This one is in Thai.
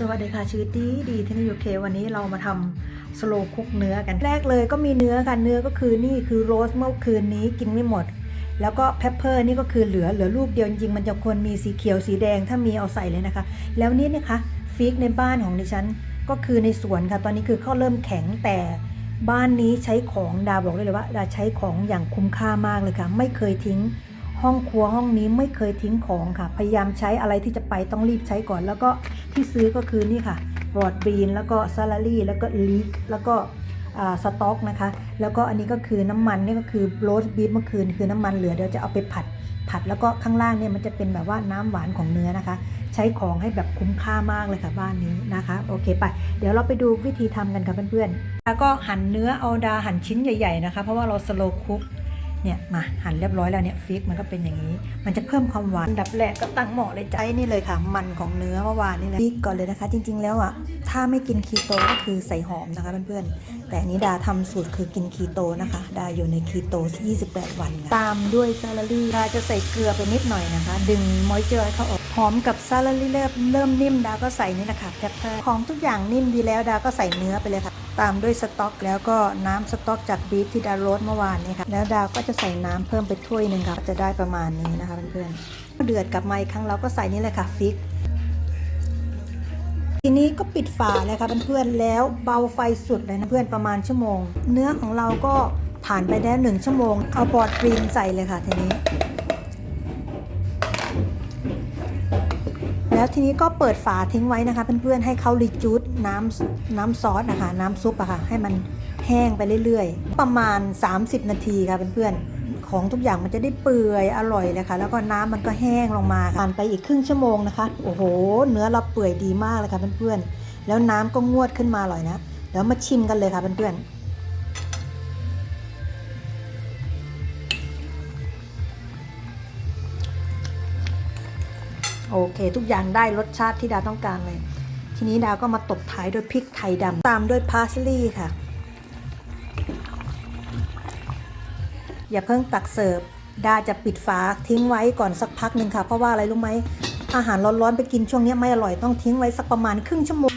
สวัสดีค่ะชีวิตดีดีที่นี่ยูเควันนี้เรามาทำสโลคุกเนื้อกันแรกเลยก็มีเนื้อกันเนื้อก็คือนี่คือโรสเมื่อคืนนี้กินไม่หมด แล้วก็เพปเปอร์นี่ก็คือเหลือเหลือลูกเดียวจริงมันจะควรมีสีเขียวสีแดงถ้ามีเอาใส่เลยนะคะ แล้วนี่นะคะฟิกในบ้านของดิฉันก็คือในสวนค่ะ ตอนนี้คือเขาเริ่มแข็งแต่บ้านนี้ใช้ของดาบอกได้เลยว่าดาใช้ของอย่างคุ้มค่ามากเลยค่ะ ไม่เคยทิ้งห้องครัวห้องนี้ไม่เคยทิ้งของค่ะ พยายามใช้อะไรที่จะไปต้องรีบใช้ก่อนแล้วก็ ที่ซื้อก็คือนี่ค่ะบอดบีนแล้วก็ซาลารี่แล้วก็ลีกแล้วก็สต็อกนะคะ แล้วก็อันนี้ก็คือน้ำมันนี่ก็คือโรสบีฟเมื่อคืนคือน้ำมันเหลือเดี๋ยวจะเอาไปผัดผัดแล้วก็ข้างล่างเนี่ยมันจะเป็นแบบว่าน้ำหวานของเนื้อนะคะ ใช้ของให้แบบคุ้มค่ามากเลยค่ะบ้านนี้นะคะโอเคไปเดี๋ยวเราไปดูวิธีทำกันค่ะเพื่อนๆแล้วก็หั่นเนื้อเอาดาหั่นชิ้นใหญ่ ๆนะคะ เพราะว่าเราสโลคุก เนี่ยมาหั่นเรียบร้อยแล้วเนี่ยฟิกมันก็เป็นอย่างนี้ มันจะเพิ่มความหวานอันดับแรกก็ตั้งหม้อเลยใจนี่เลยค่ะมันของเนื้อเมื่อวานนี่เลยฟิกก่อนเลยนะคะ จริง ๆ แล้วอะถ้าไม่กินคีโตก็คือใส่หอมนะคะเพื่อนๆแต่อันนี้ดาทำสูตรคือกินคีโตนะคะ ดาอยู่ในคีโต 28 วันค่ะตามด้วยซาลารี่ดาจะใส่เกลือไปนิดหน่อยนะคะ ดึงมอยเจอร์ให้เขาออกหอมกับซาลารี่เริ่มเริ่มนิ่มดาก็ใส่นี่นะคะแพปเปอร์ของทุกอย่างนิ่มดีแล้วดาก็ใส่เนื้อไปเลยค่ะ ตามด้วยสต๊อก แล้วก็น้ำสต๊อกจากบีฟที่ดาวโรสเมื่อวานนี้ค่ะแล้วดาวก็จะใส่น้ำเพิ่มไปถ้วยหนึ่งค่ะจะได้ประมาณนี้นะคะเพื่อนๆเดือดกลับมาอีกครั้งเราก็ใส่นี่เลยค่ะฟิก ทีนี้ก็ปิดฝาเลยค่ะเพื่อนๆแล้วเบาไฟสุดเลยนะเพื่อนประมาณชั่วโมง เนื้อของเราก็ผ่านไปแล้วหนึ่งชั่วโมง เอาบอร์ดกรีนใส่เลยค่ะทีนี้ แล้วทีนี้ก็เปิดฝาทิ้งไว้นะคะ เพื่อนๆให้เขารีจูดน้ำน้ำซอสนะคะน้ำซุปอะค่ะให้มันแห้งไปเรื่อยๆ ประมาณ 30 นาทีค่ะเพื่อนๆ ของทุกอย่างมันจะได้เปื่อยอร่อยเลยค่ะ แล้วก็น้ำมันก็แห้งลงมาผ่านไปอีกครึ่งชั่วโมงนะคะ โอ้โห เนื้อเราเปื่อยดีมากเลยค่ะเพื่อนๆ แล้วน้ำก็งวดขึ้นมาอร่อยนะเดี๋ยวมาชิมกันเลยค่ะเพื่อนๆ โอเค ทุกอย่างได้รสชาติที่ดาวต้องการเลย ทีนี้ดาวก็มาตบท้ายด้วยพริกไทยดำตามด้วยพาสลีย์ค่ะ อย่าเพิ่งตักเสิร์ฟดาจะปิดฝาทิ้งไว้ก่อนสักพักหนึ่งค่ะ เพราะว่าอะไรรู้ไหมอาหารร้อนๆไปกินช่วงนี้ไม่อร่อยต้องทิ้งไว้สักประมาณครึ่งชั่วโมง